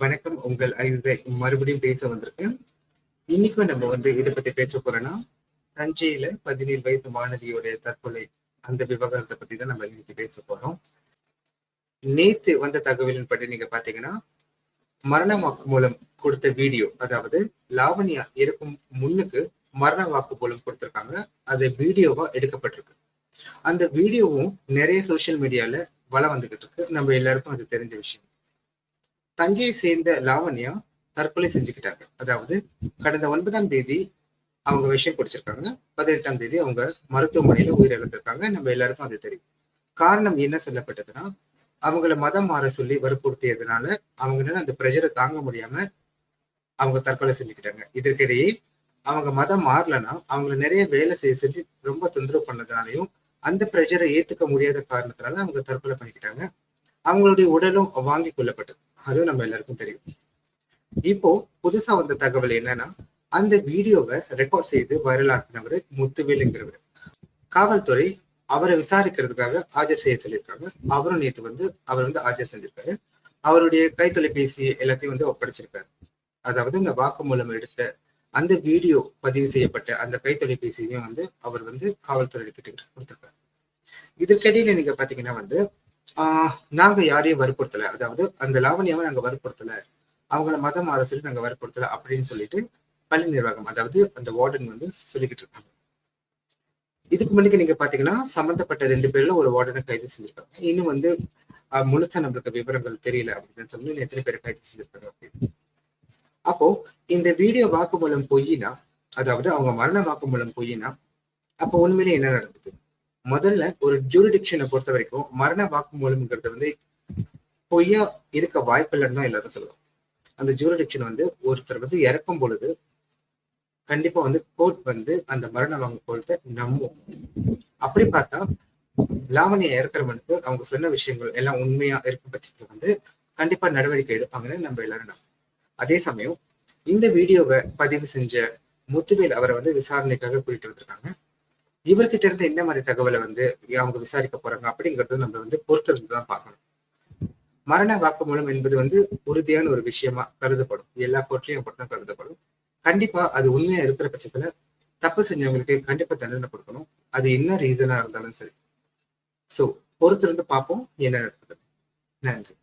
வணக்கம். உங்கள் ஐதை மறுபடியும் பேச வந்திருக்கேன் இன்னைக்கும் நம்ம வந்து இதை பத்தி பேச போறோம்னா தஞ்சையில பதினேழு வயசு மாணவியோடைய தற்கொலை அந்த விவகாரத்தை பத்தி தான் நம்ம இன்னைக்கு பேச போறோம். நேத்து வந்த தகவலின் படி நீங்க பாத்தீங்கன்னா மரண வாக்குமூலம் கொடுத்த வீடியோ அதாவது லாவண்யா இருக்கும் முன்னுக்கு மரண வாக்கு மூலம் கொடுத்திருக்காங்க. அது வீடியோவா எடுக்கப்பட்டிருக்கு. அந்த வீடியோவும் நிறைய சோசியல் மீடியால வளம் வந்துகிட்டு இருக்கு. நம்ம எல்லாருக்கும் அது தெரிஞ்ச விஷயம். தஞ்சையை சேர்ந்த லாவண்யா தற்கொலை செஞ்சுக்கிட்டாங்க. அதாவது கடந்த ஒன்பதாம் தேதி அவங்க விஷயம் குடிச்சிருக்காங்க. பதினெட்டாம் தேதி அவங்க மருத்துவமனையில உயிரிழந்திருக்காங்க. நம்ம எல்லாருக்கும் அது தெரியும். காரணம் என்ன சொல்லப்பட்டதுன்னா அவங்கள மதம் மாற சொல்லி வற்புறுத்தியதுனால அவங்களால அந்த ப்ரெஷரை தாங்க முடியாம அவங்க தற்கொலை செஞ்சுக்கிட்டாங்க. இதற்கிடையே அவங்க மதம் மாறலன்னா அவங்கள நிறைய வேலை செய்ய சொல்லி ரொம்ப தொந்தரவு பண்ணதுனாலையும் அந்த ப்ரெஷரை ஏத்துக்க முடியாத காரணத்தினால அவங்க தற்கொலை பண்ணிக்கிட்டாங்க. அவங்களுடைய உடலும் வாங்கி கொள்ளப்பட்டது. அதுவும் நம்ம எல்லாருக்கும் தெரியும். இப்போ புதுசா வந்த தகவல் என்னன்னா அந்த வீடியோவை ரெக்கார்ட் செய்து வைரலாக்கினவர் முத்துவேலுங்கிறவர். காவல்துறை அவரை விசாரிக்கிறதுக்காக ஆஜர் செய்ய சொல்லியிருக்காங்க. அவரும் நேற்று வந்து அவர் வந்து ஆஜர் செஞ்சிருக்காரு. அவருடைய கைத்தொலைபேசி எல்லாத்தையும் வந்து ஒப்படைச்சிருக்காரு. அதாவது இந்த வாக்குமூலம் எடுத்த அந்த வீடியோ பதிவு செய்யப்பட்ட அந்த கைத்தொலைபேசியையும் வந்து அவர் வந்து காவல்துறை கிட்ட கொடுத்திருக்காரு. இதற்கிடையில நீங்க பாத்தீங்கன்னா வந்து நாங்க யாரையும் வற்புறுத்தல. அதாவது அந்த லாவணியாவை நாங்க வற்புறுத்தல. அவங்கள மதம் அரசு நாங்க வற்புறுத்தல அப்படின்னு சொல்லிட்டு பள்ளி நிர்வாகம் அதாவது அந்த வார்டன் வந்து சொல்லிக்கிட்டு இருக்காங்க. இதுக்கு முன்னாடி நீங்க பாத்தீங்கன்னா சம்பந்தப்பட்ட ரெண்டு பேர்ல ஒரு வார்டனை கைது செஞ்சிருக்காங்க. இன்னும் வந்து ஆஹ், முழுசா நம்மளுக்கு விவரங்கள் தெரியல அப்படின்னு சொல்லி இன்னும் எத்தனை பேர் கைது செஞ்சிருக்காங்க அப்படின்னு. அப்போ இந்த வீடியோ வாக்குமூலம் பொய்னா அதாவது அவங்க மரண வாக்குமூலம் பொய்னா அப்போ உண்மையிலே என்ன நடந்தது? முதல்ல ஒரு ஜூரிடிக்ஷனை பொறுத்த வரைக்கும் மரண வாக்குமூலம்ங்கிறது வந்து பொய்யா இருக்க வாய்ப்பு இல்லைன்னு தான் எல்லாரும் சொல்லுவாங்க. அந்த ஜூரிடிக்ஷன் வந்து ஒருத்தர் வந்து இறக்கும் பொழுது கண்டிப்பா வந்து கோர்ட் வந்து அந்த மரண வாக்குமூலத்தை நம்பும். அப்படி பார்த்தா லாவணியா இறக்குறவனுக்கு அவங்க சொன்ன விஷயங்கள் எல்லாம் உண்மையா இருக்கும் பட்சத்துல வந்து கண்டிப்பா நடவடிக்கை எடுப்பாங்கன்னு நம்ம எல்லாரும் நம்புறோம். அதே சமயம் இந்த வீடியோவை பதிவு செஞ்ச முத்துவேல் அவரை வந்து விசாரணைக்காக கூட்டிட்டு வந்திருக்காங்க. இவர்கிட்ட இருந்து என்ன மாதிரி தகவலை வந்து அவங்க விசாரிக்க போறாங்க அப்படிங்கிறது நம்ம வந்து பொறுத்திருந்து தான் பார்க்கணும். மரண வாக்குமூலம் என்பது வந்து உறுதியான ஒரு விஷயமா கருதப்படும். எல்லா கோர்ட்லயும் அப்படித்தான் கருதப்படும். கண்டிப்பா அது உண்மையா இருக்கிற பட்சத்துல தப்பு செஞ்சவங்களுக்கு கண்டிப்பா தண்டனை கொடுக்கணும். அது என்ன ரீசனா இருந்தாலும் சரி. சோ பொறுத்திருந்து பார்ப்போம். என்ன நடக்குது. நன்றி.